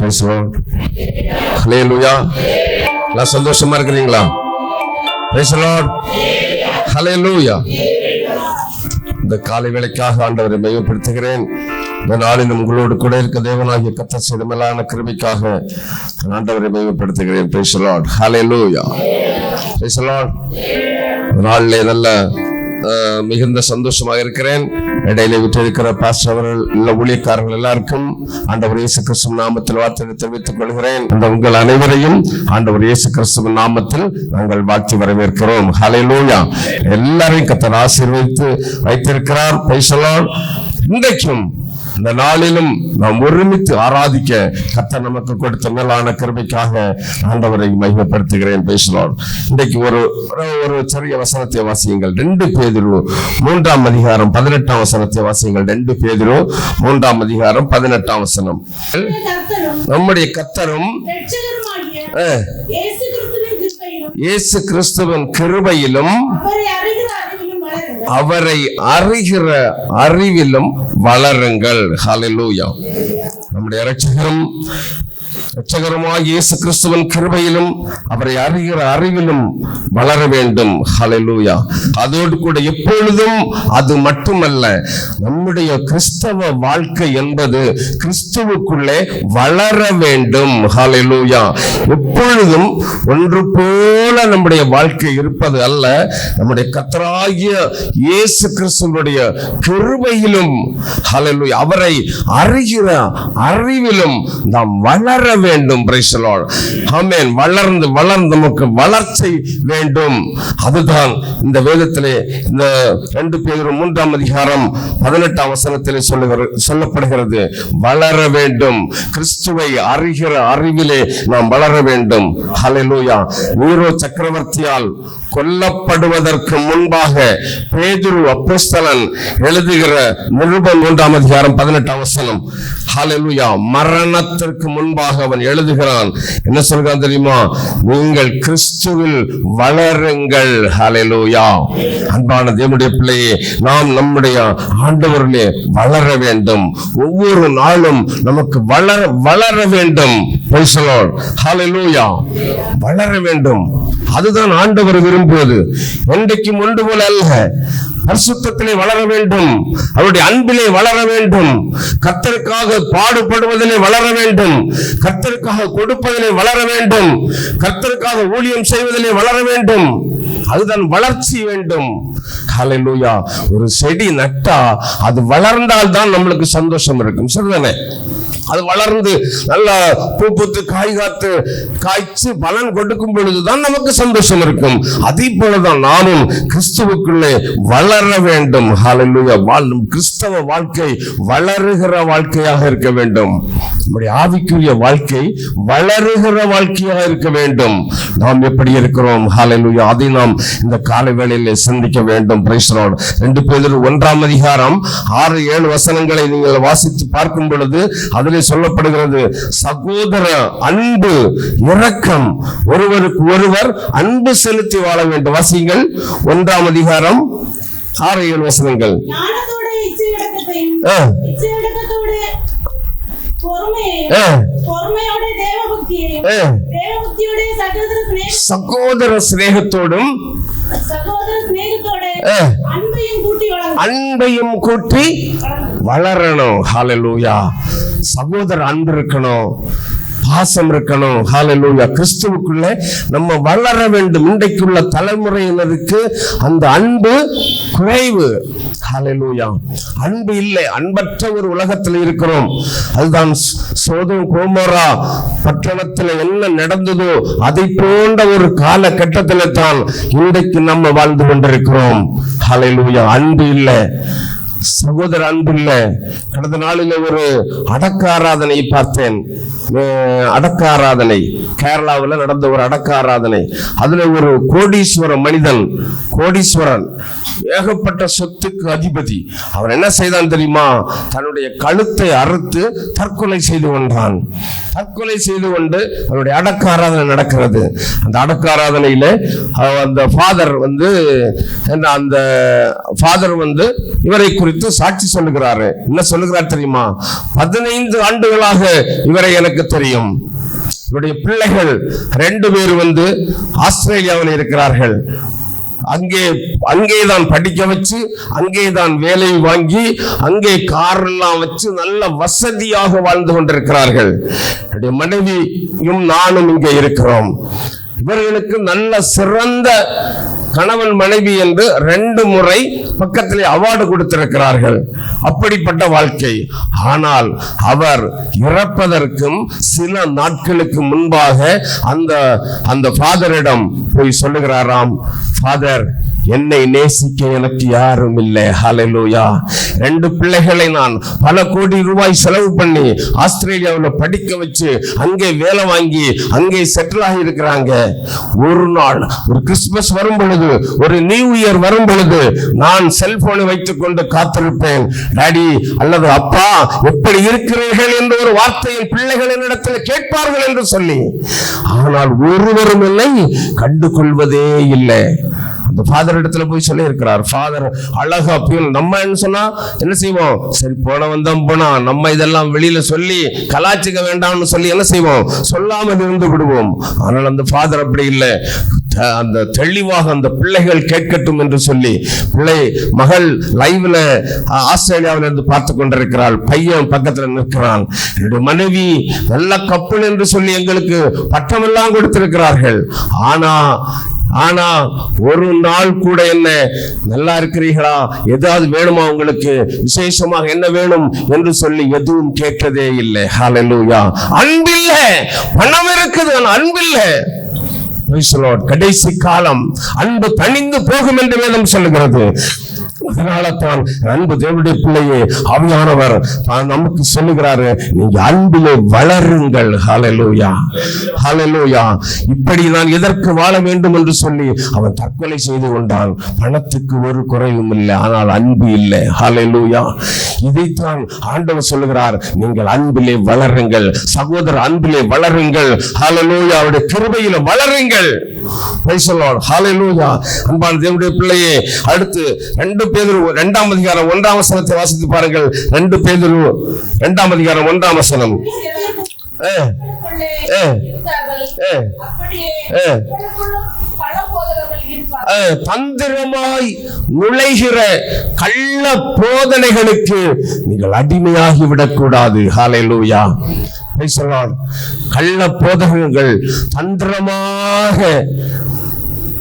எல்லாம் சந்தோஷமா இருக்கிறீங்களா? இந்த காலை வேலைக்காக ஆண்டவரை மையப்படுத்துகிறேன். இந்த நாளில் உங்களோடு கூட இருக்க தேவனாகிய கத்த சிதமலான கிருமிக்காக ஆண்டவரை மையப்படுத்துகிறேன். Praise the லூயா Hallelujah. நாளிலே நல்ல மிகுந்த சந்தோஷமாக இருக்கிறேன். இடையில விட்டிருக்கிற பாஸ்டர் அவர்கள் உள்ள ஊழியக்காரர்கள் எல்லாருக்கும் ஆண்டவர் இயேசு கிறிஸ்துவ நாமத்தில் வார்த்தை தெரிவித்துக் கொள்கிறேன். அந்த உங்கள் அனைவரையும் ஆண்டவர் இயேசு கிறிஸ்துவ நாமத்தில் நாங்கள் வாழ்த்தி வரவேற்கிறோம். ஹalleluya எல்லாரையும் கத்தர் ஆசீர்வதித்து வைத்திருக்கிறார். பைசலால் இன்றைக்கும் இந்த நாளிலும் நாம் ஒருமித்து ஆராதிக்க கர்த்தர் நமக்கு கொடுத்த மேலான கிருபைக்காக ஆண்டவரை மகிமைப்படுத்துகிறேன். பேசலாம் இன்றைக்கு ஒரு ஒரு- சிறிய வசனத்தை வாசியுங்கள். ரெண்டு பேதிரு மூன்றாம் அதிகாரம் பதினெட்டாம் வசனத்தை வாசியுங்கள். ரெண்டு பேதிரு மூன்றாம் அதிகாரம் பதினெட்டாம் வசனம். நம்முடைய கத்தரும் இயேசு கிறிஸ்துவின் கிருபையிலும் அவரை அறிகிற அறிவிலும் வளருங்கள். அவரை நம்முடைய இரட்சகரும் இரட்சகருமாகிய இயேசு கிறிஸ்துவன் கிருபையிலும் அவரை அறிகிற அறிவிலும் வளர வேண்டும். ஹலலூயா அதோடு கூட எப்பொழுதும் அது மட்டுமல்ல நம்முடைய கிறிஸ்தவ வாழ்க்கை என்பது கிறிஸ்துவுக்குள்ளே வளர வேண்டும். ஹலலூயா எப்பொழுதும் ஒன்று போல நம்முடைய வாழ்க்கை இருப்பது அல்ல நம்முடைய கத்தராகிய இயேசு கிறிஸ்துவனுடைய கிருபையிலும் ஹலலூயா அவரை அறிகிற அறிவிலும் நாம் வளர வேண்டும் வேண்டும் the வளர்ந்து வளர்ந்து நமக்கு வளர்ச்சி வேண்டும். அதுதான் இந்த வேதத்திலே இந்த ரெண்டு பேரும் மூன்றாம் அதிகாரம் பதினெட்டாம் வசனத்திலே சொல்லுகிற சொல்லப்படுகிறது. வளர வேண்டும். கிறிஸ்துவை அறிகிற அறிவிலே நாம் வளர வேண்டும். ஹலெலூயா நீரோ சக்கரவர்த்தியால் கொல்லப்படுவதற்கு முன்பாக பேதுரு அப்போஸ்தலன் எழுதுகிற நிருபம் மூன்றாம் அதிகாரம் பதினெட்டு அவசனம் ஹalleluya. மரணத்திற்கு முன்பாக அவன் எழுதுகிறான். என்ன சொல்கிறான் தெரியுமா? நீங்கள் கிறிஸ்துவில் வளருங்கள். ஹalleluya. அன்பான தேவனுடைய பிள்ளையே நாம் நம்முடைய ஆண்டவர்களே வளர வேண்டும். ஒவ்வொரு நாளும் நமக்கு வளர வளர வேண்டும். Praise வளர வேண்டும். அதுதான் ஆண்டவர் விரும்புவது. என்றைக்கும் ஒன்று போல அல்ல. பரிசுத்தத்திலே வளர வேண்டும். அவருடைய அன்பிலே வளர வேண்டும். கத்தருக்காக பாடுபடுவதிலே வளர வேண்டும். கத்தருக்காக கொடுப்பதிலே வளர வேண்டும். கத்தருக்காக ஊழியம் செய்வதிலே வளர வேண்டும். அதுதான் வளர்ச்சி வேண்டும். ஹalleluya ஒரு செடி நட்டா அது வளர்ந்தால் தான் நம்மளுக்கு சந்தோஷம் இருக்கும். சரிதானே? அது வளர்ந்து நல்லா பூ பூத்து காய் காத்து காய்ச்சி பலன் கொடுக்கும் பொழுதுதான் நமக்கு சந்தோஷம் இருக்கும். அதே போலதான் நாமும் கிறிஸ்துவுக்குள்ளே வளர வேண்டும். வாழும் கிறிஸ்தவ வாழ்க்கை வளருகிற வாழ்க்கையாக இருக்க வேண்டும். நம்முடைய ஆவிக்குரிய வாழ்க்கை வளருகிற வாழ்க்கையாக இருக்க வேண்டும். நாம் எப்படி இருக்கிறோம்? ஹாலலுயா அதை நாம் இந்த காலை வேளையிலே சிந்திக்க வேண்டும். ரெண்டு பேர் ஒன்றாம் அதிகாரம் ஆறு ஏழு வசனங்களை நீங்கள் வாசித்து பார்க்கும் பொழுது அதிலே சொல்லப்படுகிறது சகோதர அன்பு இரக்கம் ஒருவருக்கு ஒருவர் அன்பு செலுத்தி வாழ வேண்டும். வாசிங்கள் ஒன்றாம் அதிகாரம் ஆறு ஏழு வசனங்கள். ஞானத்தோட சகோதர சிநேக சகோதர சிநேகத்தோடும். அன்பையும் கூட்டி வளரணும். ஹalleluya சகோதர அன்பு இருக்கணும். பாசம் இருக்கணும். ஹாலலூயா கிறிஸ்துவுக்குள்ள நம்ம வளர வேண்டும். இன்றைக்குள்ள தலைமுறையினருக்கு அந்த அன்பு குறைவு. ஹாலலூயா அன்பு இல்லை. அன்பற்ற ஒரு உலகத்தில் இருக்கிறோம். அதுதான் சோதம் கோமோரா பட்டணத்தில் என்ன நடந்ததோ அதை போன்ற ஒரு காலகட்டத்தில் தான் இன்றைக்கு நம்ம வாழ்ந்து கொண்டிருக்கிறோம். ஹாலலூயா அன்பு இல்லை. சகோதர அன்பு கடந்த நாளில் ஒரு அடக்க ஆராதனை பார்த்தேன். அடக்க ஆராதனை கேரளாவில் நடந்த ஒரு அடக்க ஆராதனை அதுல ஒரு கோடீஸ்வர மனிதன் கோடீஸ்வரன் ஏகப்பட்ட சொத்துக்கு அதிபதி. அவன் என்ன செய்தான் தெரியுமா? தன்னுடைய கழுத்தை அறுத்து தற்கொலை செய்து கொண்டான் தற்கொலை செய்து கொண்டு அவருடைய அடக்க ஆராதனை நடக்கிறது. அந்த அடக்க ஆராதனையில அந்த ஃபாதர் வந்து அந்த ஃபாதர் வந்து இவரை குறித்து சாட்சி சொல்லுகிறாரு. என்ன சொல்லுகிறார் தெரியுமா? பதினைந்து ஆண்டுகளாக இவரை எனக்கு தெரியும். இவருடைய பிள்ளைகள் ரெண்டு பேர் வந்து ஆஸ்திரேலியாவில் இருக்கிறார்கள். அங்கே அங்கே தான் படிக்க வச்சு அங்கே தான் வேலை வாங்கி அங்கே கார் எல்லாம் வச்சு நல்ல வசதியாக வாழ்ந்து கொண்டிருக்கிறார்கள். என்னுடைய மனைவியும் நானும் இங்கே இருக்கிறோம். இவர்களுக்கு நல்ல சிறந்த கணவன் மனைவி என்று ரெண்டு முறை பக்கத்திலே அவார்டு கொடுத்திருக்கிறார்கள். அப்படிப்பட்ட வாழ்க்கை. ஆனால் அவர் இறப்பதற்கும் சில நாட்களுக்கு முன்பாக அந்த அந்த ஃபாதரிடம் போய் சொல்லுகிறாராம் ஃபாதர் என்னை நேசிக்க எனக்கு யாரும் இல்லை. ஹலலூயா ரெண்டு பிள்ளைகளை நான் பல கோடி ரூபாய் செலவு பண்ணி ஆஸ்திரேலியாவில் படிக்க வச்சு அங்கே வேலை வாங்கி அங்கே செட்டில் ஆகி இருக்கிறாங்க ஒரு நாள் ஒரு கிறிஸ்துமஸ் வரும் பொழுது ஒரு நியூ இயர் வரும் பொழுது நான் செல்போனை வைத்துக் கொண்டு காத்திருப்பேன். டாடி அல்லது அப்பா எப்படி இருக்கிறீர்கள் என்று ஒரு வார்த்தையை பிள்ளைகள் என்னிடத்தில் கேட்பார்கள் என்று சொல்லி. ஆனால் ஒருவரும் இல்லை கண்டு கொள்வதே இல்லை. இந்த ஃபாதர் இடத்துல போய் சொல்லி இருக்கிறார் ஃபாதர் அழகா பியூன். நம்ம என்ன சொன்னா என்ன செய்வோம்? சரி போன வந்தோம் போனா நம்ம இதெல்லாம் வெளியில சொல்லி கலாச்சிக்க வேண்டாம்னு சொல்லி என்ன செய்வோம்? சொல்லாமல் இருந்து விடுவோம். ஆனால் அந்த ஃபாதர் அப்படி இல்லை. அந்த தெளிவாக அந்த பிள்ளைகள் கேட்கட்டும் என்று சொல்லி பிள்ளை மகள் லைவ்ல ஆஸ்திரேலியாவில் இருந்து பார்த்து கொண்டிருக்கிறாள். பையன் பக்கத்துல நிற்கிறான். என்னுடைய மனைவி நல்ல கப்பல் என்று சொல்லி எங்களுக்கு பட்டமெல்லாம் கொடுத்திருக்கிறார்கள். ஆனா ஆனா ஒரு நாள் கூட என்ன நல்லா இருக்கிறீர்களா? ஏதாவது வேணுமா உங்களுக்கு? விசேஷமாக என்ன வேணும் என்று சொல்லி எதுவும் கேட்டதே இல்லை. ஹalleluya அன்பில்ல பணம் இருக்குது அன்பில்ல. கடைசி காலம் அன்பு தணிந்து போகும் என்று வேதம் சொல்லுகிறது. அதனால தான் அன்பு தேவனுடைய பிள்ளையே ஆவியானவர் நமக்கு சொல்லுகிறாரு நீங்க அன்பிலே வளருங்கள். ஹalleluya. ஹalleluya. இப்படி நான் எதற்கு வாழ வேண்டும் என்று சொல்லி அவன் தற்கொலை செய்து கொண்டான். பணத்துக்கு ஒரு குறைவும் இல்லை ஆனால் அன்பு இல்லை. ஹalleluya. இதைத்தான் ஆண்டவர் சொல்லுகிறார் நீங்கள் அன்பிலே வளருங்கள். சகோதர அன்பிலே வளருங்கள். ஹalleluya. அவருடைய கிருபையில வளருங்கள். Praise the Lord. அன்பான தேவனுடைய பிள்ளையே அடுத்து ரெண்டு பேதுரு இரண்டாம் அதிகாரம் ஒன்றாம் வசனத்தை வாசித்து பாருங்கள். ரெண்டு பேதுரு இரண்டாம் அதிகாரம் ஒன்றாம் வசனம். தந்திரமாய் நுழைகிற கள்ள போதனைகளுக்கு நீங்கள் அடிமையாகி விடக்கூடாது. ஹalleluya. Praise கள்ள போதகங்கள் தந்திரமாக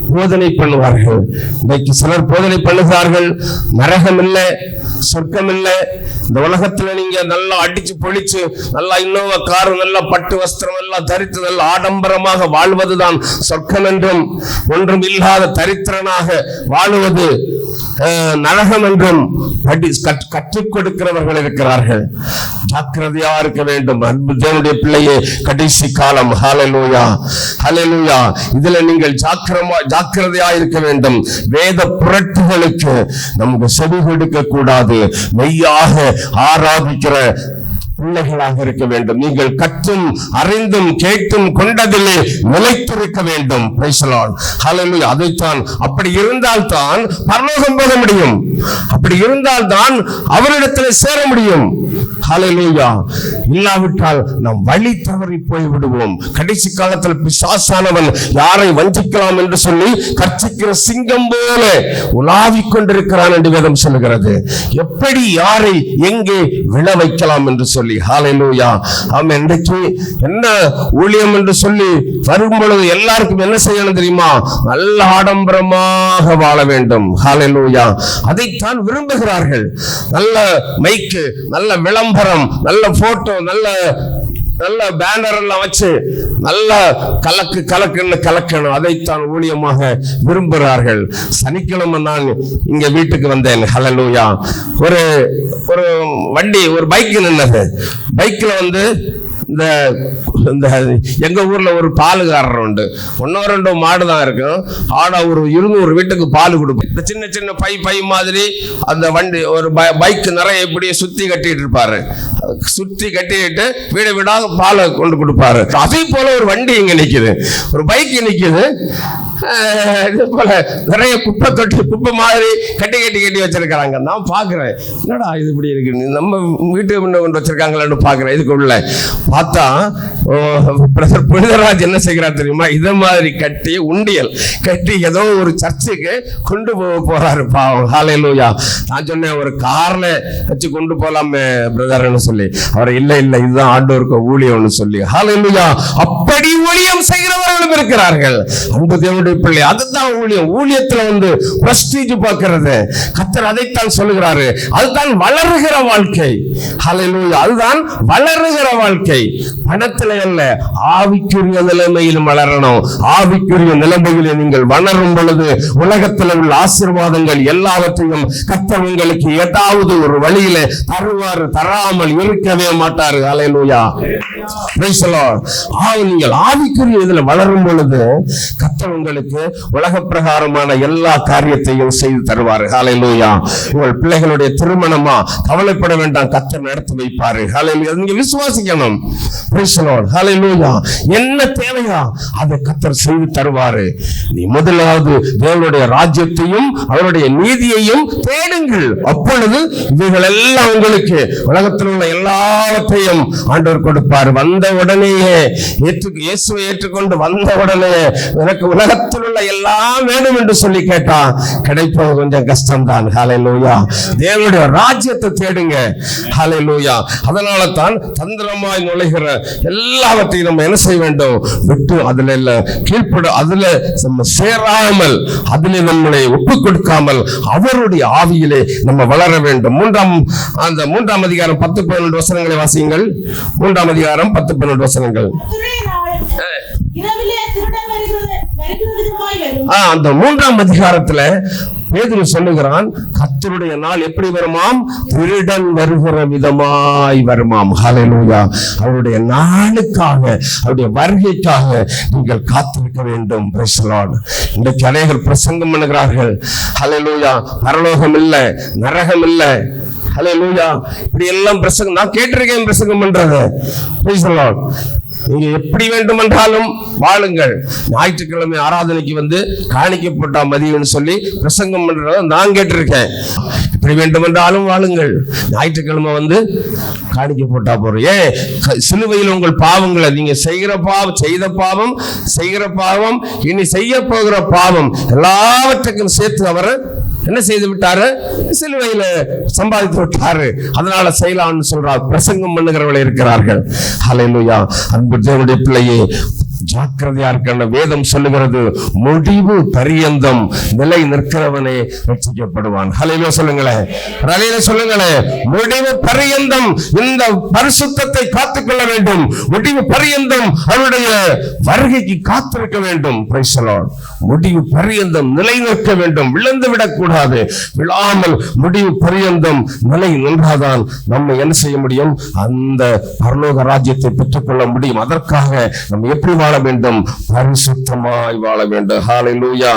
போதனை பண்ணுவார்கள். இன்றைக்கு சிலர் போதனை பண்ணுகிறார்கள். நரகம் இல்லை சொர்க்கம் இல்லை இந்த உலகத்துல நீங்க நல்லா அடிச்சு பொழிச்சு நல்லா இன்னோவா கார் நல்லா பட்டு வஸ்திரம் எல்லாம் தரித்து நல்ல ஆடம்பரமாக வாழ்வதுதான் சொர்க்கம் என்றும் ஒன்றும் இல்லாத தரித்திரனாக வாழுவது நரகம் என்றும் கற்றுக் கொடுக்கிறவர்கள் இருக்கிறார்கள். ஜாக்கிரதையா இருக்க வேண்டும். அன்பு தேவனுடைய பிள்ளையே கடைசி காலம். ஹலலூயா ஹலலூயா இதுல நீங்கள் ஜாக்கிரமா ஜாக்கிரதையா இருக்க வேண்டும். வேத புரட்டுகளுக்கு நமக்கு செவி கொடுக்க கூடாது மெய்யாக ஆராதிக்கிற பிள்ளைகளாக இருக்க வேண்டும். நீங்கள் கற்றும் அறிந்தும் கேட்டும் கொண்டதிலே நிலைத்திருக்க வேண்டும். பேசலாம் அதைத்தான் அப்படி இருந்தால் தான் பரலோகம் போக முடியும். அப்படி இருந்தால் தான் அவரிடத்தில் சேர முடியும். இல்லாவிட்டால் நாம் வழி தவறி போய் விடுவோம் கடைசி காலத்தில் பிசாசானவன் யாரை வஞ்சிக்கலாம் என்று சொல்லி கர்ச்சிக்கிற சிங்கம் போல உலாவிக் கொண்டிருக்கிறான் என்று வேதம் சொல்லுகிறது. எப்படி யாரை எங்கே விழ வைக்கலாம் என்று சொல்லி ஹalleluya. ஆமா இன்றைக்கு என்ன ஊழியம் என்று சொல்லி வரும் பொழுது எல்லாருக்கும் என்ன செய்யணும் தெரியுமா? நல்ல ஆடம்பரமாக வாழ வேண்டும். ஹாலையிலூயா அதைத்தான் விரும்புகிறார்கள். நல்ல மைக்கு நல்ல விளம்பரம் நல்ல போட்டோ நல்ல நல்ல பேனர் எல்லாம் வச்சு நல்ல கலக்கு கலக்குன்னு கலக்கணும் அதைத்தான் ஊழியமாக விரும்புகிறார்கள். சனிக்கிழமை நான் இங்க வீட்டுக்கு வந்தேன். ஹலலூயா ஒரு ஒரு வண்டி ஒரு பைக் நின்னது. பைக்ல வந்து இந்த இந்த எங்கள் ஊரில் ஒரு பாலுகாரர் உண்டு. ஒன்றோ ரெண்டோ மாடு தான் இருக்கும் ஆனால் ஒரு இருநூறு வீட்டுக்கு பால் கொடுப்போம் இந்த சின்ன சின்ன பை பை மாதிரி அந்த வண்டி ஒரு பைக் நிறைய இப்படியே சுற்றி கட்டிட்டு இருப்பார். சுற்றி கட்டிட்டு வீடு வீடாக பாலை கொண்டு கொடுப்பாரு. அதே போல் ஒரு வண்டி இங்கே நிற்கிது ஒரு பைக் நிற்கிது இது போல நிறைய குப்பை தொட்டி குப்பை மாதிரி கட்டி கட்டி கட்டி வச்சிருக்கிறாங்க. நான் பாக்குறேன் என்னடா இது இப்படி இருக்கு? நம்ம வீட்டு முன்ன கொண்டு வச்சிருக்காங்களான்னு பாக்குறேன் இதுக்குள்ள பார்த்தா பிரதர் புனிதராஜ் என்ன செய்கிறார் தெரியுமா? இதை மாதிரி கட்டி உண்டியல் கட்டி ஏதோ ஒரு சர்ச்சுக்கு கொண்டு போக போறாரு பாவம். ஹalleluya. நான் சொன்னேன் ஒரு கார்ல வச்சு கொண்டு போலாமே பிரதர்னு சொல்லி. அவர் இல்ல இல்ல இதுதான் ஆண்டோருக்கு ஊழியம்னு சொல்லி. ஹalleluya. அப்படி ஊழியம் செய்கிற இருக்கிறார்கள் அன்பு தேவனுடைய பிள்ளை அதுதான் ஊழியம். ஊழியத்துல வந்து பிரஸ்டீஜ் பார்க்கிறது. கத்தர் அதைத்தான் சொல்லுகிறாரு. அதுதான் வளருகிற வாழ்க்கை. ஹalleluya அதுதான் வளருகிற வாழ்க்கை. பணத்துல அல்ல ஆவிக்குரிய நிலைமையில் வளரணும். ஆவிக்குரிய நிலைமையில நீங்கள் வளரும் பொழுது உலகத்தில் உள்ள ஆசிர்வாதங்கள் எல்லாவற்றையும் கத்தர் உங்களுக்கு ஏதாவது ஒரு வழியில தருவார் தராமல் இருக்கவே மாட்டாரு. அலையலூயா நீங்கள் ஆவிக்குரிய இதுல வளரும் பொழுது கத்தர் உங்களுக்கு உலக பிரகாரமான எல்லா காரியத்தையும் செய்து தருவார். ஹாலையிலூயா உங்கள் பிள்ளைகளுடைய திருமணமா? கவலைப்பட வேண்டாம். கத்தர் நடத்தி வைப்பாரு. ஹalleluya நீங்க விசுவாசிக்கணும். Praise என்ன தேவையா அதை கத்தர் செய்து தருவாரு. நீ முதலாவது தேவனுடைய ராஜ்யத்தையும் அவருடைய நீதியையும் தேடுங்கள். அப்பொழுது இவைகள் எல்லாம் உங்களுக்கு உலகத்தில் உள்ள எல்லாவற்றையும் ஆண்டவர் கொடுப்பார். வந்த உடனேயே ஏற்று இயேசுவை ஏற்றுக்கொண்டு வந்த உடனே எனக்கு உலகத்தில் உள்ள எல்லாம் வேணும் என்று சொல்லி கேட்டா கிடைப்பது கொஞ்சம் கஷ்டம்தான். ஹalleluya தேவனுடைய ராஜ்யத்தை தேடுங்க. ஹalleluya அதனால தான் தந்திரமாய் நுழைகிற எல்லாவற்றையும் நம்ம என்ன செய்ய வேண்டும்? விட்டு அதுல இல்ல கீழ்ப்பட அதுல நம்ம சேராமல் அதிலே நம்மளை ஒப்பு கொடுக்காமல் அவருடைய ஆவியிலே நம்ம வளர வேண்டும். மூன்றாம் அந்த மூன்றாம் அதிகாரம் பத்து பன்னெண்டு வசனங்களை வாசியுங்கள். மூன்றாம் அதிகாரம் பத்து பன்னெண்டு வசனங்கள். அந்த மூன்றாம் அதிகாரத்துல பேதுரு சொல்லுகிறான் கத்தருடைய நாள் எப்படி வருமாம்? திருடன் வருகிற விதமாய் வருமாம். ஹalleluya அவருடைய நாளுக்காக அவருடைய வருகைக்காக நீங்கள் காத்திருக்க வேண்டும். பிரசலான் இந்த Lord. இன்றைக்கு அநேகர் பிரசங்கம் பண்ணுகிறார்கள். ஹalleluya பரலோகம் இல்லை நரகம் இல்லை ஹalleluya இப்படி எல்லாம் பிரசங்கம் நான் கேட்டிருக்கேன் பிரசங்கம் பண்றது நீங்க எப்படி வேண்டுமென்றாலும் வாழுங்கள். ஞாயிற்றுக்கிழமை ஆராதனைக்கு வந்து காணிக்கை மதியம்னு சொல்லி பிரசங்கம் பண்றத நான் கேட்டிருக்கேன். எப்படி வேண்டுமென்றாலும் வாழுங்கள். ஞாயிற்றுக்கிழமை வந்து காணிக்க போட்டா போறோம். ஏன்? க- சிலுவையில் உங்கள் பாவங்களை நீங்க செய்கிற பாவம் செய்த பாவம் செய்கிற பாவம் இனி செய்ய போகிற பாவம் எல்லாவற்றுக்கும் சேர்த்து அவர் என்ன செய்து விட்டாரு? சிலுவையில சம்பாதித்து விட்டாரு. அதனால செய்யலாம்னு சொல்றார். பிரசங்கம் பண்ணுகிறவர்கள் இருக்கிறார்கள். அலையிலுயா அன்பு தேவனுடைய பிள்ளையே ஜாக்கிரதையா இருக்க வேதம் சொல்லுகிறது முடிவு பரியந்தம் நிலை நிற்கிறவனே ரட்சிக்கப்படுவான். ஹலையில சொல்லுங்களேன் ஹalleluya சொல்லுங்களேன் முடிவு பரியந்தம் இந்த பரிசுத்தத்தை காத்துக்கொள்ள வேண்டும். முடிவு பரியந்தம் அவருடைய வருகைக்கு காத்திருக்க வேண்டும். முடிவு பரியந்தம் நிலை நிற்க வேண்டும். விழுந்து விடக்கூடாது. விழாமல் முடிவு பரியந்தம் நிலை நின்றாதான் நம்ம என்ன செய்ய முடியும்? அந்த பரலோக ராஜ்யத்தை பெற்றுக்கொள்ள முடியும். அதற்காக நம்ம எப்படி வாழ வேண்டும் பரிசுத்தமாய் வாழ வேண்டும் ஹalleluya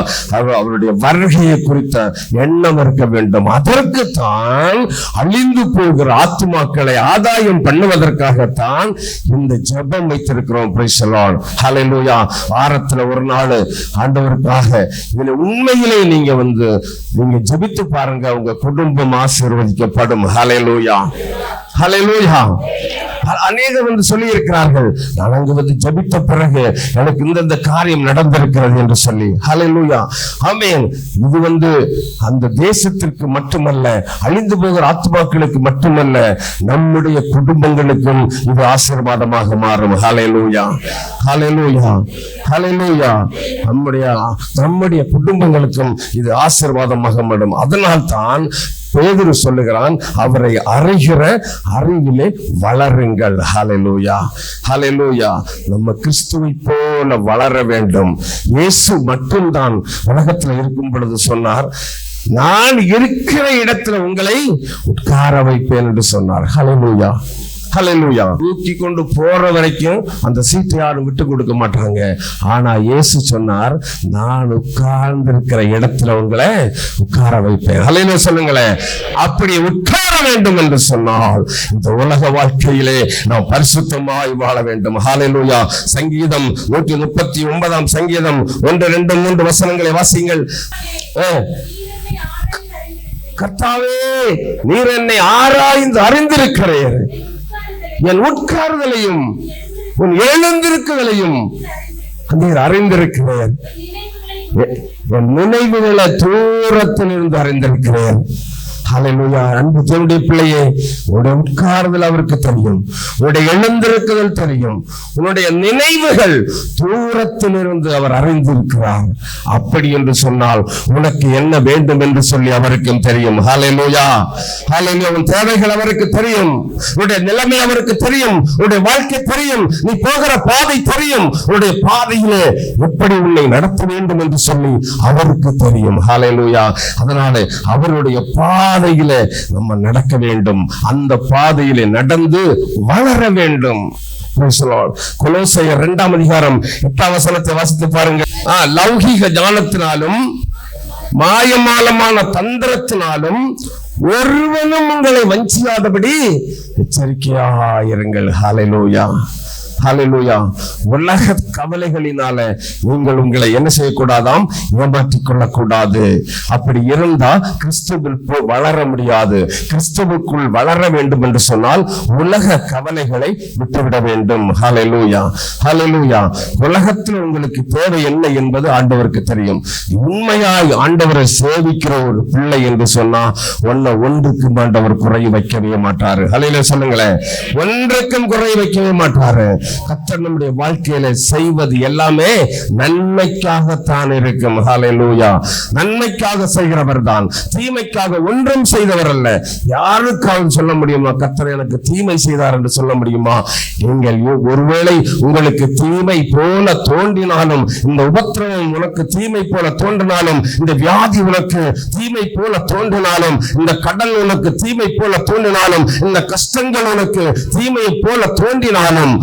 அவருடைய வருகையை குறித்த எண்ணம் இருக்க வேண்டும். அதற்கு தான் அழிந்து போகிற ஆத்துமாக்களை ஆதாயம் பண்ணுவதற்காகத்தான் இந்த ஜபம் வைத்திருக்கிறோம். Praise the Lord. வாரத்துல ஒரு நாள் ஆண்டவருக்காக இதுல உண்மையிலே நீங்க வந்து நீங்க ஜபித்து பாருங்க. உங்க குடும்பம் ஆசீர்வதிக்கப்படும். ஹalleluya ஹalleluya அநேகர் வந்து சொல்லி இருக்கிறார்கள் நான் அங்கு வந்து ஜபித்த பிறகு எனக்கு இந்தந்த காரியம் நடந்திருக்கிறது என்று சொல்லி. ஹalleluya ஆமேன் இது வந்து அந்த தேசத்திற்கு மட்டுமல்ல அழிந்து போகிற ஆத்மாக்களுக்கு மட்டுமல்ல நம்முடைய குடும்பங்களுக்கும் இது ஆசீர்வாதமாக மாறும். ஹalleluya ஹalleluya ஹalleluya நம்முடைய நம்முடைய குடும்பங்களுக்கும் இது ஆசீர்வாதமாக மாறும். அதனால் தான் பேதுரு சொல்லுகிறான் அவரை அறைகிற அறிவிலே வளருங்கள். ஹலெலூயா ஹalleluya நம்ம கிறிஸ்துவை போல வளர வேண்டும். இயேசு மட்டும்தான் உலகத்தில் இருக்கும் பொழுது சொன்னார் நான் இருக்கிற இடத்துல உங்களை உட்கார வைப்பேன் என்று சொன்னார். ஹலலூயா ஹalleluya. தூக்கி கொண்டு போற வரைக்கும் அந்த சீட்டை யாரும் விட்டு கொடுக்க மாட்டாங்க. ஆனா இயேசு சொன்னார் நான் உட்கார்ந்து இருக்கிற இடத்துல உங்களை உட்கார வைப்பேன். ஹலெலு சொல்லுங்களேன். அப்படி உட்கார வேண்டும் என்று சொன்னால் இந்த உலக வாழ்க்கையிலே நாம் பரிசுத்தமாய் வாழ வேண்டும். ஹalleluya. சங்கீதம் நூற்றி முப்பத்தி ஒன்பதாம் சங்கீதம் ஒன்று ரெண்டு மூன்று வசனங்களை வாசிங்கள். கர்த்தாவே நீர் என்னை ஆராய்ந்து அறிந்திருக்கிறீர். என் உட்கார்தலையும் உன் எழுந்திருக்குதலையும் நீர் அறிந்திருக்கிறேன். என் நினைவுகளை தூரத்தில் இருந்து அறிந்திருக்கிறேன். ஹalleluya. அன்பு தேவடைய பிள்ளையே உடைய உட்கார்தல் அவருக்கு தெரியும். உடைய எழுந்திருக்குதல் தெரியும். உன்னுடைய நினைவுகள் தூரத்தில் இருந்து அவர் அறிந்திருக்கிறார். அப்படி என்று சொன்னால் உனக்கு என்ன வேண்டும் என்று சொல்லி அவருக்கும் தெரியும். ஹalleluya. ஹalleluya. உன் தேவைகள் அவருக்கு தெரியும். உன்னுடைய நிலைமை அவருக்கு தெரியும். உன்னுடைய வாழ்க்கை தெரியும். நீ போகிற பாதை தெரியும். உன்னுடைய பாதையிலே எப்படி உன்னை நடத்த வேண்டும் என்று சொல்லி அவருக்கு தெரியும். ஹalleluya. அதனாலே அவருடைய பாதையில நம்ம நடக்க வேண்டும். அந்த பாதையில நடந்து வளர வேண்டும். Praise இரண்டாம் அதிகாரம் எட்டாம் வசனத்தை வாசித்து பாருங்க ஆ, லௌகீக ஞானத்தினாலும் மாயமாலமான தந்திரத்தினாலும் ஒருவனும் உங்களை வஞ்சியாதபடி எச்சரிக்கையாக எச்சரிக்கையாயிருங்கள் ஹalleluya ஹalleluya உலக கவலைகளினால நீங்கள் உங்களை என்ன செய்யக்கூடாதாம்? ஏமாற்றிக் கொள்ளக்கூடாது அப்படி இருந்தா கிறிஸ்துவில் போ- வளர முடியாது. கிறிஸ்துவுக்குள் வளர வேண்டும் என்று சொன்னால் உலக கவலைகளை விட்டுவிட வேண்டும். ஹalleluya ஹalleluya உலகத்தில் உங்களுக்கு தேவை என்ன என்பது ஆண்டவருக்கு தெரியும். உண்மையாய் ஆண்டவரை சேவிக்கிற ஒரு பிள்ளை என்று சொன்னா ஒன்ன ஒன்றுக்கும் ஆண்டவர் குறை வைக்கவே மாட்டாரு. ஹலையில சொல்லுங்களேன். ஒன்றுக்கும் குறை வைக்கவே மாட்டாரு. கத்தர் நம்முடைய வாழ்க்கையில செய்வது எல்லாமே நன்மைக்காகத்தான் இருக்கும். ஹalleluya நன்மைக்காக செய்கிறவர் தான் தீமைக்காக ஒன்றும் செய்தவர் அல்ல. யாருக்காக சொல்ல முடியுமா? கத்தர் எனக்கு தீமை செய்தார் என்று சொல்ல முடியுமா? நீங்கள் ஒருவேளை உங்களுக்கு தீமை போல தோன்றினாலும் இந்த உபத்திரவம் உனக்கு தீமை போல தோன்றினாலும் இந்த வியாதி உனக்கு தீமை போல தோன்றினாலும் இந்த கடல் உனக்கு தீமை போல தோன்றினாலும் இந்த கஷ்டங்கள் உனக்கு தீமை போல தோன்றினாலும்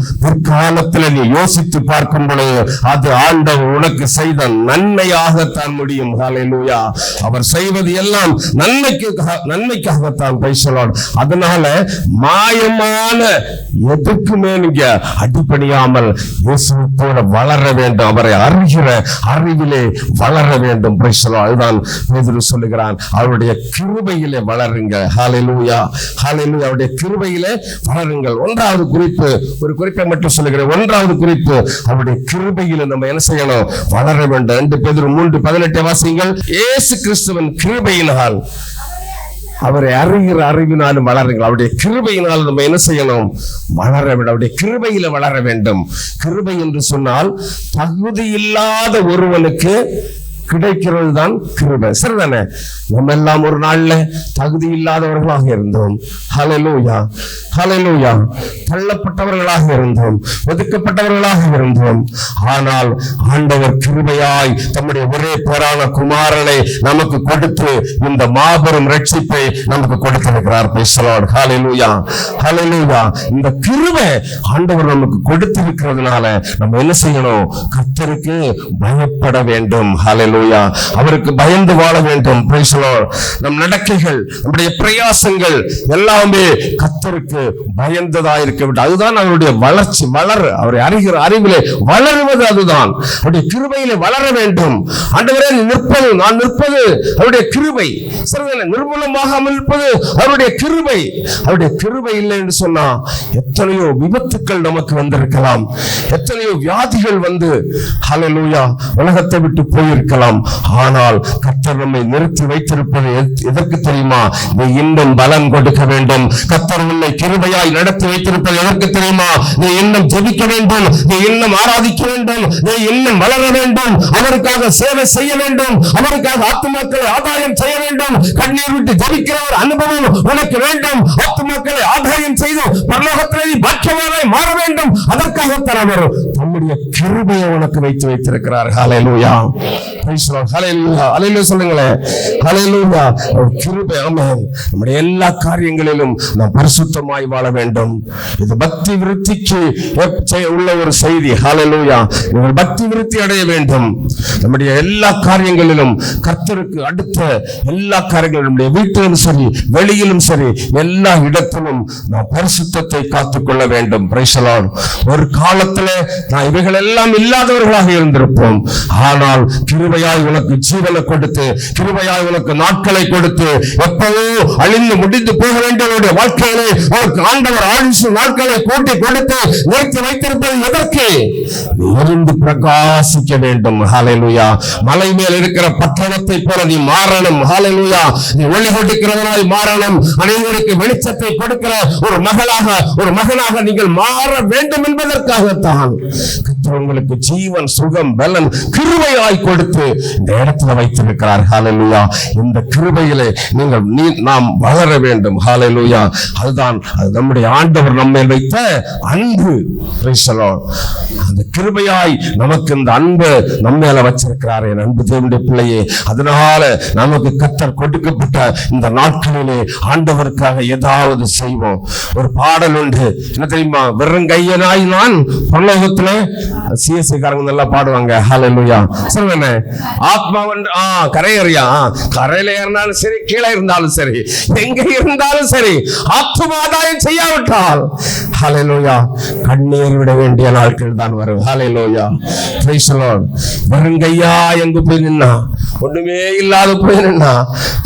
காலத்துல நீ யோசித்து பார்க்கும் பொழுது அது ஆண்டவர் உனக்கு செய்த நன்மையாகத்தான் முடியும். ஹalleluya அவர் செய்வது எல்லாம் நன்மைக்கு நன்மைக்காகத்தான். பேசலாம் அதனால மாயமான எதுக்குமே நீங்க அடிப்படையாமல் இயேசுவோட வளர வேண்டும். அவரை அறிகிற அறிவிலே வளர வேண்டும். பேசலாம் அதுதான் சொல்லுகிறான். அவருடைய கிருபையிலே வளருங்க ஹalleluya ஹalleluya அவருடைய கிருபையிலே வளருங்கள். ஒன்றாவது குறிப்பு ஒரு குறிப்பை மட்டும் குறிப்பு சொல்லுகிற ஒன்றாவது குறிப்பு அவருடைய கிருபையில நம்ம என்ன செய்யணும்? வளர வேண்டும். ரெண்டு பேர் மூன்று பதினெட்டு வாசிங்கள். ஏசு கிறிஸ்துவன் கிருபையினால் அவரை அறிகிற அறிவினாலும் வளருங்கள். அவருடைய கிருபையினால் நம்ம என்ன செய்யணும்? வளர வேண்டும். அவருடைய கிருபையில வளர வேண்டும். கிருபை என்று சொன்னால் தகுதி இல்லாத ஒருவனுக்கு கிடைக்கிறது தான் கிருபை. சரிதானே? நம்ம எல்லாம் ஒரு நாள்ல தகுதி இல்லாதவர்களாக இருந்தோம். ஹலலூயா ஹலலூயா தள்ளப்பட்டவர்களாக இருந்தோம். ஒதுக்கப்பட்டவர்களாக இருந்தோம். ஆனால் ஆண்டவர் கிருபையாய் தம்முடைய ஒரே பேரான குமாரனை நமக்கு கொடுத்து இந்த மாபெரும் ரட்சிப்பை நமக்கு கொடுத்திருக்கிறார். பேசலாட் ஹலலூயா ஹலலூயா இந்த கிருபை ஆண்டவர் நமக்கு கொடுத்திருக்கிறதுனால நம்ம என்ன செய்யணும்? கத்தருக்கு பயப்பட வேண்டும். ஹalleluya. அவருக்கு பயந்து வாழ வேண்டும். Praise the Lord. நம் நடக்கைகள் நம்முடைய பிரயாசங்கள் எல்லாமே கர்த்தருக்கு பயந்ததா இருக்க வேண்டும். அதுதான் அவருடைய வளர்ச்சி வளர். அவரை அறிகிற அறிவிலே வளருவது அதுதான். அவருடைய கிருபையிலே வளர வேண்டும். ஆண்டவரே நிற்பது நான் நிற்பது அவருடைய கிருபை. சரிதானே நிர்மூலமாகாமல் இருப்பது அவருடைய கிருபை. அவருடைய கிருபை இல்லை என்று சொன்னா எத்தனையோ விபத்துக்கள் நமக்கு வந்திருக்கலாம். எத்தனையோ வியாதிகள் வந்து ஹலலூயா உலகத்தை விட்டு போயிருக்கலாம். ஆனால் கத்தர் நம்மை நிறுத்தி வைத்திருப்பது எதற்கு தெரியுமா? நீ இன்னும் பலம் கொடுக்க வேண்டும். கத்தர் உன்னை கிருபையாய் நடத்தி வைத்திருப்பது எதற்கு தெரியுமா? நீ இன்னும் ஜெபிக்க வேண்டும். நீ இன்னும் ஆராதிக்க வேண்டும். நீ இன்னும் வளர வேண்டும். அவருக்காக சேவை செய்ய வேண்டும். அவருக்காக ஆத்துமாக்களை ஆதாயம் செய்ய வேண்டும். கண்ணீர் விட்டு ஜெபிக்கிற அனுபவம் உனக்கு வேண்டும். ஆத்துமாக்களை ஆதாயம் செய்து பரலோகத்திலே நீ பாக்கியவானாய் மாற வேண்டும். அதற்காகத்தான் அவர் நம்முடைய கிருபை அவனுக்கு வைத்து வைத்திருக்கிறார். ஹalleluya Praise சொல்லுங்களேன் கிருபை நம்முடைய எல்லா காரியங்களிலும் நாம் பரிசுத்தமாய் வாழ வேண்டும். இது பக்தி விருத்திக்கு உள்ள ஒரு செய்தி. நீங்கள் பக்தி விருத்தி அடைய வேண்டும். நம்முடைய எல்லா காரியங்களிலும் கர்த்தருக்கு அடுத்த எல்லா காரியங்களும் நம்முடைய வீட்டிலும் சரி வெளியிலும் சரி எல்லா இடத்திலும் நாம் பரிசுத்தத்தை காத்துக்கொள்ள வேண்டும். ஒரு காலத்துல நான் இவைகள் எல்லாம் இல்லாதவர்களாக இருந்திருப்போம். ஆனால் கிருபையாய் உனக்கு ஜீவனை கொடுத்து கிருபையாய் உனக்கு நாட்களை கொடுத்து எப்பவோ அழிந்து முடிந்து போக வேண்டிய வாழ்க்கையிலே உனக்கு ஆண்டவர் ஆயுசு நாட்களை கூட்டி கொடுத்து நிறுத்தி வைத்திருப்பது எதற்கு? நீ பிரகாசிக்க வேண்டும். ஹாலேலுயா மலை மேல் இருக்கிற பட்டணத்தை போல நீ மாறணும். ஹாலேலுயா நீ ஒளி கொடுக்கிறவனாய் மாறணும். அனைவருக்கு வெளிச்சத்தை கொடுக்கிற ஒரு மகளாக ஒரு மகனாக நீங்கள் மாற வேண்டும் என்பதற்காகத்தான். உங்களுக்கு ஜீவன் சுகம் பலன் கிருபையாய் கொடுத்து இந்த இடத்துல வைத்திருக்கிறார். ஹாலலுயா இந்த கிருபையிலே நீங்கள் நீ நாம் வளர வேண்டும். ஹாலலுயா அதுதான் அது நம்முடைய ஆண்டவர் நம்ம வைத்த அன்பு. Praise. அந்த கிருபையாய் நமக்கு இந்த அன்பு நம்ம மேல வச்சிருக்கிறார் என் அன்பு தேவனுடைய பிள்ளையே. அதனால நமக்கு கத்தர் கொடுக்கப்பட்ட இந்த நாட்களிலே ஆண்டவருக்காக ஏதாவது செய்வோம். ஒரு பாடல் உண்டு. என்ன தெரியுமா? வெறும் கையனாய் நான் பரலோகத்துல. சிஎஸ்சி காரங்க நல்லா பாடுவாங்க. ஹalleluya சொல்லுங்க ஆத்மாவன் ஆ கரையறியா? கரையில ஏறினாலும் சரி கீழே இருந்தாலும் சரி எங்க இருந்தாலும் சரி ஆத்மாதாயம் செய்யாவிட்டால். ஹalleluya கண்ணீர் விட வேண்டிய நாட்கள் தான். வரும் ஹalleluya praise the lord. எங்க போய் நின்னா ஒண்ணுமே இல்லாத போய் நின்னா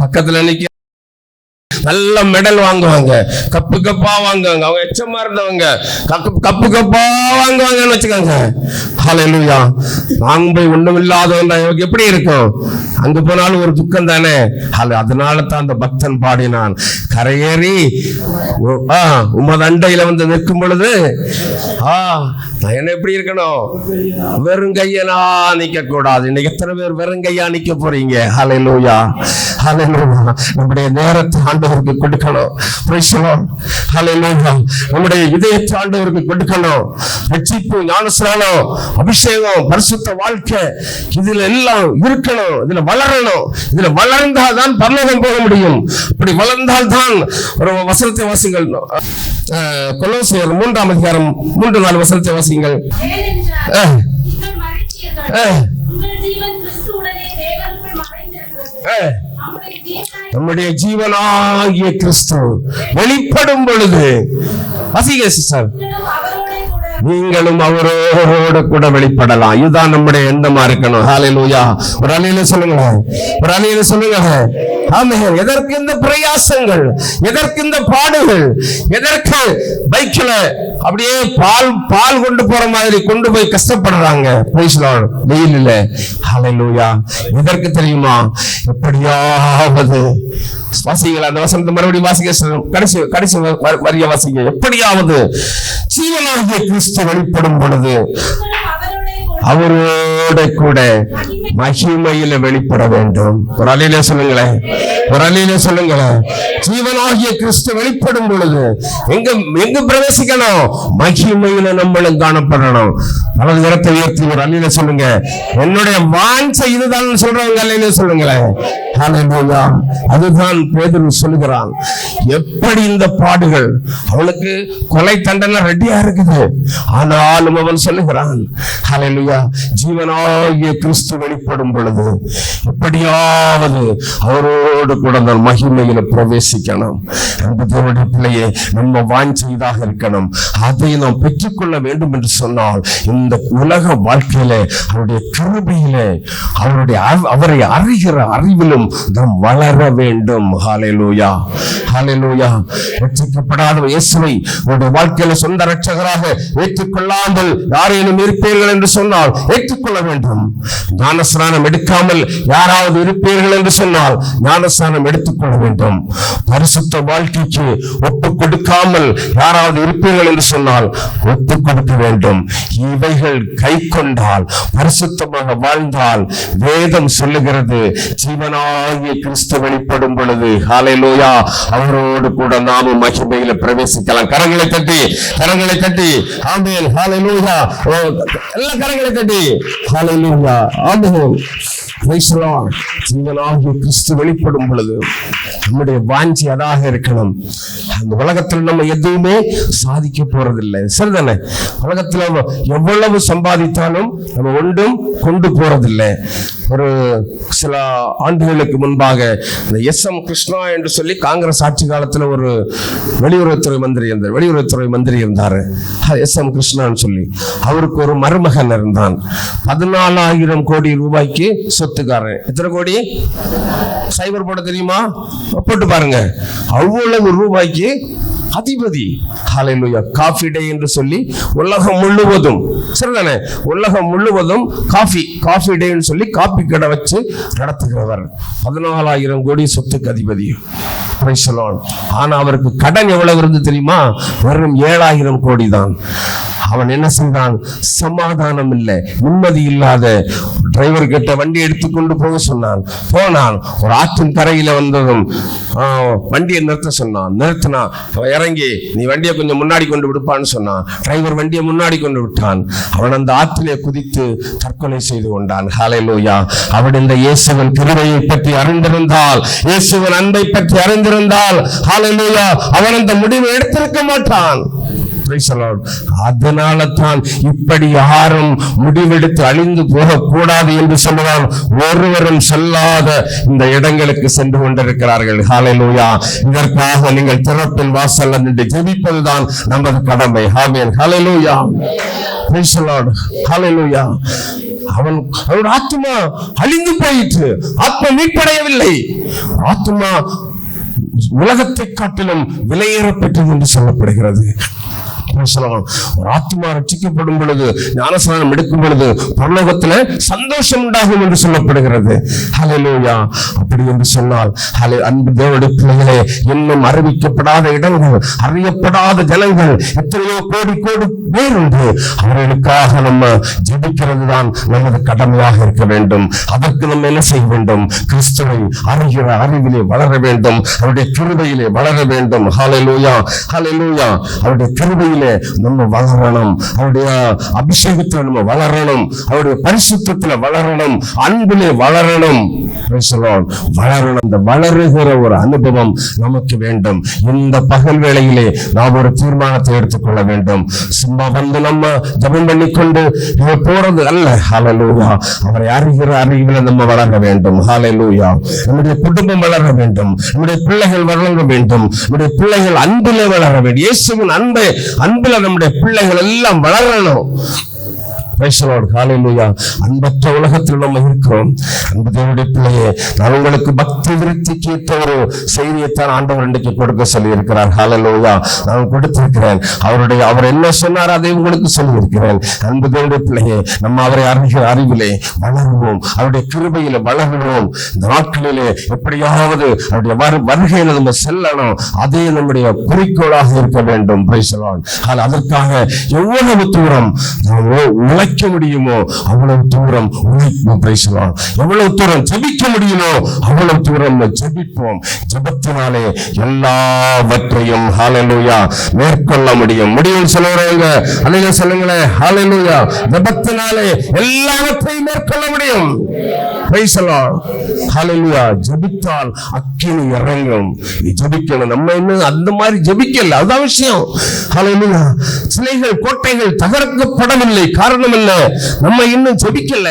பக்கத்துல நிக்க நல்ல மெடல் வாங்குவாங்க. கப்பு கப்பா வாங்குவாங்க. அவங்க எச்சமா இருந்தவங்க. கப்பு கப்பு கப்பா வாங்குவாங்கன்னு வச்சுக்கோங்க. ஹalleluya நாங்க போய் ஒண்ணும் இல்லாதவங்க இவங்க எப்படி இருக்கும்? அங்க போனாலும் ஒரு துக்கம் தானே? ஹalleluya அதனால தான் அந்த பக்தன் பாடினான். கரையேறி உமது அண்டையில வந்து நிற்கும் பொழுது ஆ என்ன எப்படி இருக்கணும்? வெறும் கையனா நிக்க கூடாது இன்னைக்கு எத்தனை பேர் வெறும் கையா நிக்க போறீங்க? ஹலை லூயா ஹலை லூயா நம்முடைய நேரத்தை ஆண்டவருக்கு கொடுக்கணும். நம்முடைய இதயத்தை ஆண்டவருக்கு கொடுக்கணும். ரட்சிப்பு ஞானஸ்நானம் அபிஷேகம் பரிசுத்த வாழ்க்கை இதுல எல்லாம் இருக்கணும். இதுல வளரணும். இதுல வளர்ந்தால் தான் பரலோகம் போக முடியும். அப்படி வளர்ந்தால் தான் ஒரு வசனத்தை வாசிங்கள். கொலோசியர் மூன்றாம் அதிகாரம் மூன்று நாலு வசனத்தை வாசிங்கள். உங்கள் ஜீவன் கிறிஸ்துவுடனே தேவனுக்குள் மறைந்திருக்கிறது. நம்முடைய ஜீவனாகிய கிறிஸ்து வெளிப்படும் பொழுது. வசிக சிஸ்டர் நீங்களும் கூட அவரோட கூட வெளிப்படலாம். இதுதான் நம்முடைய எண்ணமா இருக்கணும். ஹalleluya ஒரு அலையில சொல்லுங்களேன். ஒரு அலையில சொல்லுங்க. ஆமென். எதற்கு இந்த பிரயாசங்கள்? எதற்கு இந்த பாடுகள்? எதற்கு பைக்ல அப்படியே பால் பால் கொண்டு போற மாதிரி கொண்டு போய் கஷ்டப்படுறாங்க. லார்ட் வெயிலில் ஹalleluya எதற்கு தெரியுமா? எப்படியாவது வாசிங்களா? அந்த வசனத்தை மறுபடியும் வாசிக்க. கடைசி கடைசி வரிய வாசிங்க. எப்படியாவது ஜீவனாகிய கிறிஸ்து வெளிப்படும் பொழுது நீங்களும் அவரோடே கூட கூட மகிமையில வெளிப்பட வேண்டும். ஒரு அலையில சொல்லுங்களேன் ஒரு அலையில சொல்லுங்களேன் ஜீவனாகிய கிறிஸ்து வெளிப்படும் பொழுது எங்க எங்க பிரவேசிக்கணும்? மகிமையில நம்மளும் காணப்படணும். பல கரத்தை உயர்த்தி ஒரு அலையில சொல்லுங்க. என்னுடைய வாஞ்சை இதுதான் சொல்றவங்க அலையில சொல்லுங்களேன் அதுதான் பேதர் சொல்லுகிறான். எப்படி இந்த பாடுகள்? அவனுக்கு கொலை தண்டனை ரெடியா இருக்குது. ஆனாலும் அவன் சொல்லுகிறான் ஜீவனா ஆகிய கிறிஸ்து வெளிப்படும் பொழுது எப்படியாவது அவரோடு கூட அந்த மகிமையில பிரவேசிக்கணும். அன்பு பிள்ளையே நம்ம வாஞ்சைதாக இருக்கணும். அதை நாம் பெற்றுக்கொள்ள வேண்டும் என்று சொன்னால் இந்த உலக வாழ்க்கையில அவருடைய கிருபையிலே அவருடைய அவரை அறிகிற அறிவிலும் நாம் வளர வேண்டும். ஹாலேலூயா ஹாலேலூயா ரட்சிக்கப்படாத இயேசுவை உங்களுடைய வாழ்க்கையில சொந்த ரட்சகராக ஏற்றுக்கொள்ளாமல் யாரேனும் இருப்பீர்கள் என்று சொன்னால் ஏற்றுக்கொள்ள வேண்டும். ஞானஸ்நானம் எடுக்காமல் யாராவது இருப்பீர்கள் என்று சொன்னால் ஞானஸ்நானம் எடுத்துக்கொள்ள வேண்டும். பரிசுத்த வாழ்க்கைக்கு ஒப்பு கொடுக்காமல் யாராவது இருப்பீர்கள் என்று சொன்னால் ஒப்பு கொடுக்க வேண்டும். இவைகள் கை கொண்டால் பரிசுத்தமாக வாழ்ந்தால் வேதம் சொல்லுகிறது ஜீவனாகிய கிறிஸ்து வெளிப்படும் பொழுது ஹalleluya அவரோடு கூட நாமும் மகிமையில பிரவேசிக்கலாம். கரங்களை தட்டி கரங்களை தட்டி ஆமேல் ஹalleluya. எல்லா கரங்களை தட்டி. ஹalleluya ஆமென். ஆமென் Praise ஜீவனாகிய கிறிஸ்து வெளிப்படும் பொழுது நம்முடைய வாஞ்சி அதாக இருக்கணும். அந்த உலகத்தில் நம்ம எதுவுமே சாதிக்க போறதில்லை. சரிதானே? உலகத்தில் நம்ம எவ்வளவு சம்பாதித்தாலும் நம்ம ஒன்றும் கொண்டு போறதில்லை. ஒரு சில ஆண்டுகளுக்கு முன்பாக இந்த எஸ் எம் கிருஷ்ணா என்று சொல்லி காங்கிரஸ் ஆட்சி காலத்துல ஒரு வெளியுறவுத்துறை மந்திரி இருந்தார். வெளியுறவுத்துறை மந்திரி இருந்தார். எஸ் எம் கிருஷ்ணான்னு சொல்லி. அவருக்கு ஒரு மருமகன் இருந்தான். பதினாலாயிரம் கோடி ரூபாய்க்கு சொத்துக்காரன். எத்தனை கோடி? சைபர் போட தெரியுமா? போட்டு பாருங்க. அவ்வளவு ரூபாய்க்கு அதிபதி. ஹalleluya காஃபி டே என்று சொல்லி உலகம் முழுவதும் சரிதானே உலகம் முழுவதும் காஃபி காஃபி டேன்னு சொல்லி காஃபி கடை வச்சு நடத்துகிறவர். பதினாலாயிரம் கோடி சொத்துக்கு அதிபதி. Praise ஆனா அவருக்கு கடன் எவ்வளவு இருந்து தெரியுமா? வெறும் ஏழாயிரம் கோடி தான். அவன் என்ன செய்தான் சமாதானம் இல்லை நிம்மதி இல்லாத டிரைவர் கிட்ட வண்டி எடுத்துக்கொண்டு போக சொன்னான். போனான் ஒரு ஆற்றின் கரையில வந்ததும் வண்டியை நிறுத்த சொன்னான். நிறுத்தினா இறங்கி நீ வண்டியை கொஞ்சம் முன்னாடி கொண்டு விடுப்பான்னு சொன்னான். டிரைவர் வண்டியை முன்னாடி கொண்டு விட்டான். அவன் அந்த ஆற்றிலே குதித்து தற்கொலை செய்து கொண்டான். ஹalleluya அவன் இந்த இயேசுவன் கிருபையை பற்றி அறிந்திருந்தால் இயேசுவன் அன்பை பற்றி அறிந்திருந்தால் ஹalleluya அவன் அந்த முடிவை எடுத்திருக்க மாட்டான். அதனால தான் இப்படி யாரும் முடிவெடுத்து அழிந்து போகக்கூடாது என்று சொல்லுவான் ஒருவரும் சொல்லாத இந்த இடங்களுக்கு சென்று கொண்டிருக்கிறார்கள். ஹalleluya இதற்காக நீங்கள் திறப்பின் வாசல் நின்று ஜெபிப்பதுதான் நமது கடமை. ஆமென் அவன் ஆத்மா அழிந்து போயிற்று. ஆத்மா மீட்படையவில்லை. ஆத்மா உலகத்தை காட்டிலும் விலையேறப்பெற்றது என்று சொல்லப்படுகிறது. ஒரு ஆத்மா ரட்சிக்கப்படும் பொழுது ஞானஸ்நானம் எடுக்கும் பொழுது பரலோகத்துல சந்தோஷம் உண்டாகும் என்று சொல்லப்படுகிறது. ஹலலோயா அப்படி என்று சொன்னால் ஹலே அன்பு தேவனுடைய பிள்ளைகளே இன்னும் அறிவிக்கப்படாத இடங்கள் அறியப்படாத ஜனங்கள் எத்தனையோ கோடி கோடி பேர் உண்டு. அவர்களுக்காக நம்ம ஜபிக்கிறது தான் நமது கடமையாக இருக்க வேண்டும். அதற்கு நம்ம என்ன செய்ய வேண்டும்? கிறிஸ்துவை அறிகிற அறிவிலே வளர வேண்டும். அவருடைய கிருபையிலே வளர வேண்டும். ஹalleluya. ஹalleluya. அவருடைய கிருபையில் நம்ம வளரணும். அவருடைய அபிஷேகத்துல நம்ம வளரணும். அவருடைய பரிசுத்தத்துல வளரணும். அன்பிலே வளரணும். வளரணும். இந்த வளருகிற ஒரு அனுபவம் நமக்கு வேண்டும். இந்த பகல் வேளையிலே நாம் ஒரு தீர்மானத்தை எடுத்துக்கொள்ள வேண்டும். சும்மா வந்து நம்ம ஜபம் பண்ணிக்கொண்டு இவ போறது அல்ல. ஹாலலூயா அவரை அறிகிற அறிவில் நம்ம வளர வேண்டும். ஹாலலூயா நம்முடைய குடும்பம் வளர வேண்டும். நம்முடைய பிள்ளைகள் வளர வேண்டும். நம்முடைய பிள்ளைகள் அன்பிலே வளர வேண்டும். இயேசுவின் அன்பை அன்புல நம்முடைய பிள்ளைகள் எல்லாம் வளரணும். அன்பற்ற உலகத்தில் நம்ம இருக்கிறோம். அன்பு தேவனுடைய பிள்ளையே நான் உங்களுக்கு பக்தி விருத்தி கேட்ட ஒரு செய்தியைத்தான் ஆண்டவர் இன்றைக்கு கொடுக்க சொல்லி இருக்கிறார் நான் கொடுத்திருக்கிறேன். அவருடைய அவர் என்ன சொன்னார் அதை உங்களுக்கு சொல்லி இருக்கிறேன் அன்பு தேவனுடைய பிள்ளையே நம்ம அவரை அறிகிற அறிவிலே வளருவோம். அவருடைய கிருபையில வளருவோம். இந்த நாட்களிலே எப்படியாவது அவருடைய வரு வருகையில நம்ம செல்லணும். அதே நம்முடைய குறிக்கோளாக இருக்க வேண்டும். ஆனால் அதற்காக எவ்வளவு தூரம் உழைக்க உழைக்க முடியுமோ? அவ்வளவு தூரம் உழைப்போம் பேசுவோம் எவ்வளவு தூரம் ஜபிக்க முடியுமோ அவ்வளவு தூரம் ஜபிப்போம். ஜபத்தினாலே எல்லாவற்றையும் ஹalleluya மேற்கொள்ள முடியும். முடியும் சொல்லுறவங்க அல்லையா சொல்லுங்களேன் ஹாலலூயா ஜபத்தினாலே எல்லாவற்றையும் மேற்கொள்ள முடியும். பேசலாம் ஹாலலூயா ஜபித்தால் அக்கினி இறங்கும். நீ ஜெபிக்கணும். நம்ம இன்னும் அந்த மாதிரி ஜபிக்கல. அதான் விஷயம். ஹாலலூயா சிலைகள் கோட்டைகள் தகர்க்கப்படவில்லை. காரணம் என்ன நம்ம இன்னும் ஜபிக்கல.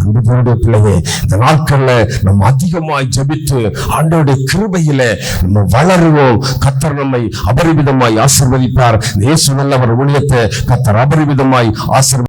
அன்பு பிள்ளையே இந்த நாட்கள்ல நம்ம அதிகமாய் ஜெபித்து ஆண்டவருடைய கிருபையில நம்ம வளருவோம். கத்தர் நம்மை அபரிமிதமாய் ஆசிர்வதிப்பார். இயேசு நல்லவர் ஊழியத்தை கத்தர் அபரிமிதமாய் ஆசீர்வதி